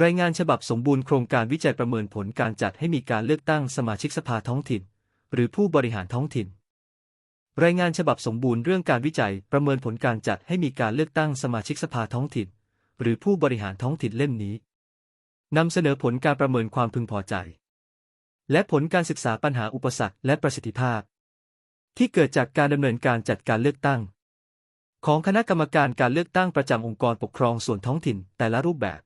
รายงานฉบับสมบูรณ์โครงการวิจัยประเมินผลการจัดให้มีการเลือกตั้งสมาชิกสภาท้องถิ่น หรือผู้บริหารท้องถิ่น รายงานฉบับสมบูรณ์เรื่องการวิจัยประเมินผลการจัดให้มีการเลือกตั้งสมาชิกสภาท้องถิ่น หรือผู้บริหารท้องถิ่นเล่มนี้นำเสนอผลการประเมินความพึงพอใจ และผลการศึกษาปัญหาอุปสรรคและประสิทธิภาพ ที่เกิดจากการดำเนินการจัดการเลือกตั้ง ของคณะกรรมการการเลือกตั้งประจำองค์กรปกครองส่วนท้องถิ่นแต่ละรูปแบบ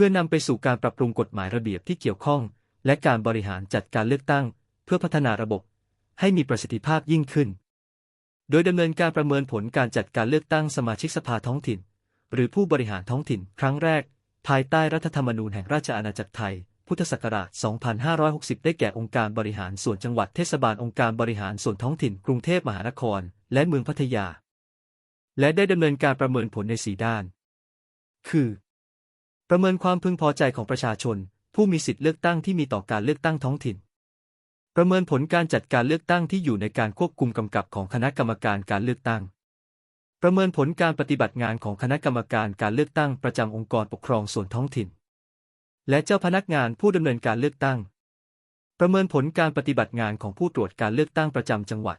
พื่อนำไปสู่การปรับปรุงกฎหมายระเบียบที่เกี่ยวข้อง และการบริหารจัดการเลือกตั้ง เพื่อพัฒนาระบบ ให้มีประสิทธิภาพยิ่งขึ้น โดยดำเนินการประเมินผลการจัดการเลือกตั้งสมาชิกสภาท้องถิ่น หรือผู้บริหารท้องถิ่น ครั้งแรก ภายใต้รัฐธรรมนูญแห่งราชอาณาจักรไทย พุทธศักราช 2560 ได้แก่องค์การบริหารส่วนจังหวัดเทศบาลองค์การบริหารส่วนท้องถิ่น กรุงเทพมหานคร และเมืองพัทยา และได้ดำเนินการประเมินผลในสีด้าน คือ ประเมินความพึงพอใจของประชาชน ผู้มีสิทธิเลือกตั้งที่มีต่อการเลือกตั้งท้องถิ่น ประเมินผลการจัดการเลือกตั้งที่อยู่ในการควบคุมกำกับของคณะกรรมการการเลือกตั้ง ประเมินผลการปฏิบัติงานของคณะกรรมการการเลือกตั้งประจำองค์กรปกครองส่วนท้องถิ่น และเจ้าพนักงานผู้ดำเนินการเลือกตั้ง ประเมินผลการปฏิบัติงานของผู้ตรวจการเลือกตั้งประจำจังหวัด